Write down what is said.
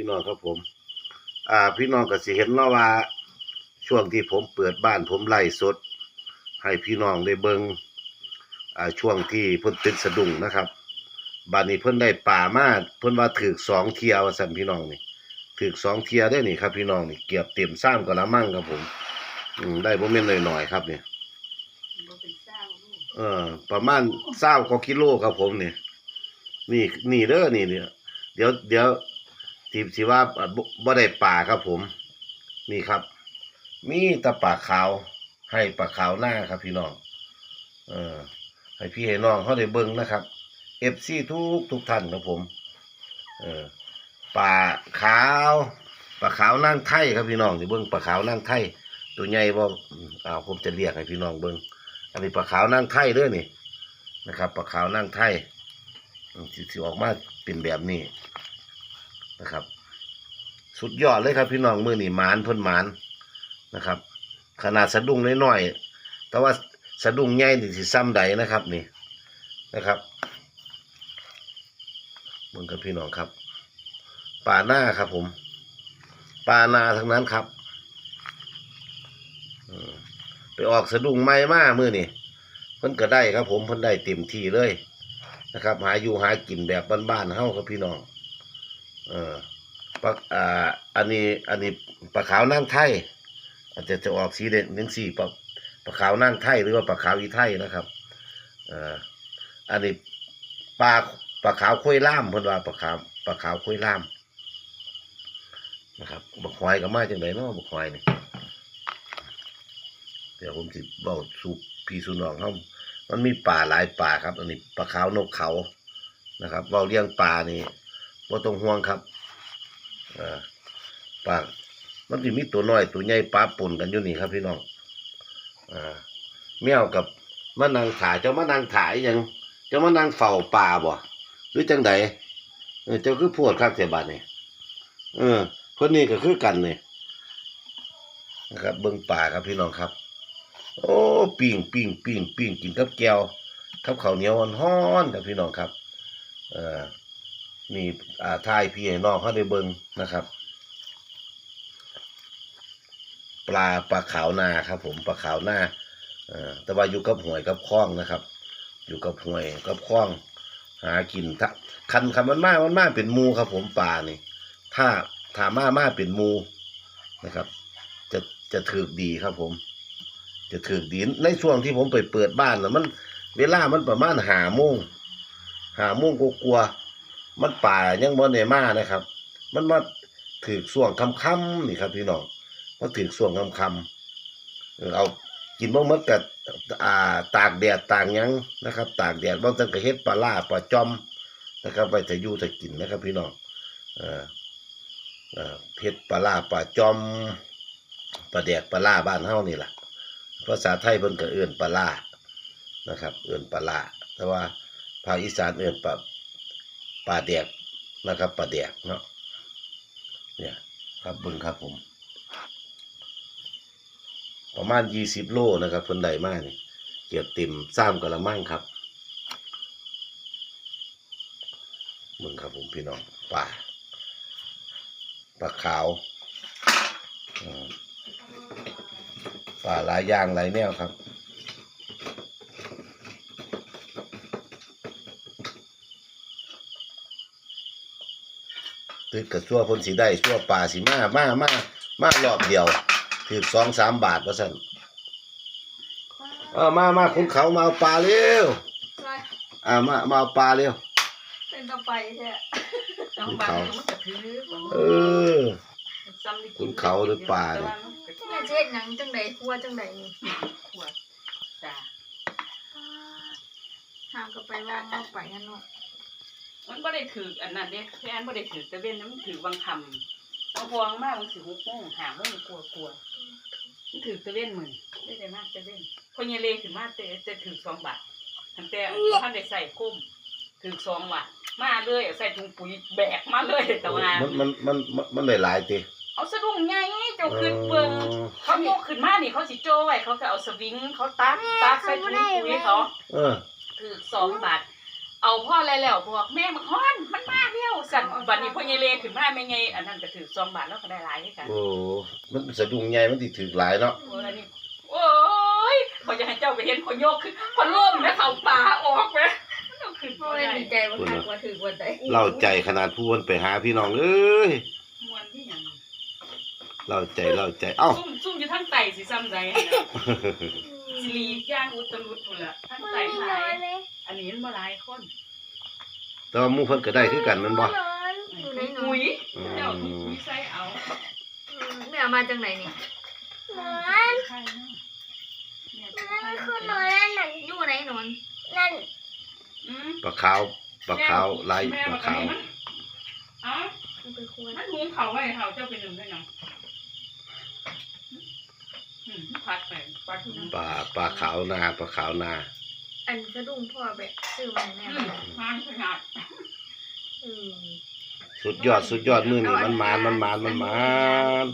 พี่น้องครับผม อ่า พี่น้องก็สิเห็นเนาะว่า ช่วงที่ผมเปิดบ้านผมไล่สด ให้พี่น้องได้เบิงอ่าช่วงที่เพิ่นติดสะดุ้งนะครับบ้านนี้เพิ่นได้ป่ามาเพิ่นว่าถือสองเทียว่าสันพี่น้องนี่ถือสองเทียได้นี่ครับ พี่น้องนี่เกือบเต็มซ้ำกะละมั่งครับผม อืมได้บ่แม่นหน่อยๆครับเนี่บ่เออ ประมาณเศร้ากว่ากิโลครับผมเนี่ยนี่นี่เด้อนี่เนี่ยเดี๋ยวเดี๋ยว ที่ที่ว่าบ่บ่ได้ป่าครับผม นี่ครับ มีตะป่าขาว ให้ป่าขาวหน้าครับ พี่น้องเออให้พี่ให้น้องเขาได้เบิ่งนะครับเอฟซีทุกทุกท่านครับผม เออป่าขาวป่าขาวนั่งไทยครับพี่น้องที่เบิ่งป่าขาวนั่งไทยตัวใหญ่บ่อ้าวผมจะเรียกให้พี่น้องเบิ่งอันนี้ปลาขาวนั่งไทยเด้วยนี่นะครับปลาขาวนั่งไทยอืมสิสิออกมาเป็นแบบนี้ นะครับ สุดยอดเลยครับพี่น้องมือนี่หมานพ่นหมานนะครับ ขนาดสะดุ้งน้อยๆแต่ว่าสะดุ้งใหญ่นี่สิซ้ำใดนะครับนี่นะครับมึงกับพี่น้องครับป่าหน้าครับผมป่านาทั้งนั้นครับไปออกสะดุ้งไม้มามือนี่เพิ่นก็ได้ครับผมเพิ่นได้เต็มที่เลยนะครับ หาอยู่หากินแบบบ้านๆเฮาครับพี่น้อง เออปลาอ่าอันนี้อันนี้ปลาขาวนั่งไทยอาจจะจะออกสีเด่นหนึ่งสีปลาปลาขาวนั่งไทยหรือว่าปลาขาวอีไทยนะครับเอ่ออันนี้ปลาปลาขาวคุยล่ามเพิ่นว่าปลาขาวปลาขาวคุยล่ามนะครับบักควายก็มาจังไดเนาะบักควายนี่เดี๋ยวผมสิเบาสูพี่สุนองเขามันมีป่าหลายป่าครับ อันนี้ปลาขาวนกเขานะครับเบาเลี้ยงปลานี่ บ่าต้องห่วงครับเอ่อปลามันสิมีตัวน้อยตัวใหญ่ปลาปนกันอยู่นี่ครับพี่น้องอ่าแมวกับมะนางถ่ายเจ้ามะนางถ่ายยังเจ้ามะนางเฝ้าป่าบ่หรือจังใดเจ้าคือโพดครับเสียบัดนี่เออเพิ่นนี่ก็คือกันนี่นะครับ เบิ่งป่าครับพี่น้องครับ โอ้ปิ้งปิ้งปิ้งปิ้งกินกับแก้วกับข้าวเหนียวฮ้อนๆครับพี่น้องครับ เอ่อ นี่อ่าทายพี่ให้น้องเขาได้เบิ่งนะครับ ปลาปลาขาวนาครับ ผมปลาขาวนาอ่อแต่ว่าอยู่กับหวยกับคล้องนะครับ อยู่กับหวยกับคล้อง หากินถ้าคันคันมันมากมันมากเป็นมูครับ ผมปลานี่ ถ้าถามากมากเป็นมูนะครับ จะจะถือดีครับ ผม จะถือดีในช่วงที่ผมไปเปิดบ้านนะมัน เวลามันประมาณหาโมงหาโมงกลัวา มันป่ายังบ่ได้มานะครับ มันมาถือส่วงค่ำๆนี่ครับพี่น้องมาถือส่วงคำๆเออเอากินบ่หมดกับอ่าตากแดดตากยังนะครับ ตากแดดบางท่านก็เฮ็ดปลาล่าปลาจอมนะครับไว้จะอยู่จะกินนะครับ พี่น้องเออเอเฮ็ดปลาล่าปลาจอมปลาแดกปลาล่าบ้านเฮานี่แหละภาษาไทยเพิ่นก็เอื้อนปลาร้านะครับ เอื้อนปลาร้าแต่ว่าภาคอีสานเอื้อนปลา ปลาแดกนะครับปลาแดกเนาะเนี่ยครับบิ่งครับผม ประมาณยี่สิบโลนะครับเพิ่นได้มานี่เกียบเต็มซ้ำกะละมังครับเบิ่งครับผมพี่น้องปลาปลาขาวป่าหลายอย่างหลายแนวครับ ตึกกับชั่วพ้นสีได้ชั่วป่าสีมามามามา รอบเดียวถือสองสามบาทว่าสั่นเออมามาคุณเขามาเอาปลาเร็วใช่อ่ามามาเอาปลาเร็วเป็นต่อไปแท้ต้ต้อองงไปไปมันก็ถือเออซ้ำได้กิคุณเขาหรือปลาเนี่ยแม่เช็ดหนังจังใดครัวจังใดนี่ขวดจ้าห้ามก็ไปว่างเอาไปงั้นเนาะ มันบ่ได้ถืออันนั้นเด้แค่อันบ่ได้ถือตะเวนนะมันถือวังคำเอาพวงมากมันสิหกโมงหาโมงกลัวกลัวมันถือตะเวนหมื่นได้ได้มากตะเวนพอเยเลขึ้นมาแต่แต่ถือสองบาททันแต่บ่ทันได้ใส่คุ้มถือสองบาทมาเลยเอาใส่ถุงปุ๋ยแบกมาเลยแต่ว่ามันมันมันมันมันได้หลายติเอาสะดุ้งใหญ่เจ้าขึ้นเบิ่งเขาโยกขึ้นมานี่เขาสิโจ้ไว้เขาก็เอาสวิงเขาตักตักใส่ถุงปุ๋ยเขาเออถือสองบาท เอาพ่ออะไรแล้วบอกแม่มาฮ้อนมันมาเร็วสั่นบัดนี้พ่อใหญ่เลขึ้นมาแม่ใหญ่อันนั้นก็ถือ2บาทแล้วก็ได้หลายคือกันโอ้มันสะดุ้งใหญ่มันสิถึกหลายเนาะโอ้แล้วนี่โอ้ยพอจะให้เจ้าไปเห็นคนโยกคือพอล่มแล้วเขาป่าออกไปมันเอาขึ้นพ่อบ่เลยได้ดีใจว่าคักว่าถือวันใดเล่าใจขนาดผู้คนไปหาพี่น้องเอ้ยมวนที่หยังเล่าใจเล่าใจเอ้าซุ่มซุ่มอยู่ทั้งไตสิซ้ำใดนะสิรีกย่างอุตรุดพุ่นล่ะทั้งไตหลาย อันนี้มันบ่หลายคนแต่ว่าหมู่เพิ่นก็ได้คือกันแมันบ่อยู่ไหนหนูหุยอืมเจ้าทุกหุยใส่เอาแม่เอามาจากไหนนี่ใครเนาะเนี่ยนั่นคือนอนนั่นนั่นอยู่ไหนหนอนนั่นอืมปลาขาวปลาขาวลายแม่ปลาบอกขาวอันนี้มันเอ้ามันไปควรมันหุงเขาไว้เขาเจ้าเป็นหนึ่งได้หยังอืมพัดไปพัดทุกน้ำปลาปลาขาวนาปลาขาวนา อันกระดุมพ่อแบบซื้อมาให้แม่อืมามทางขนาดอืมสุดยอดสุดยอดมื้อนี้มันมานมันมานมันมาน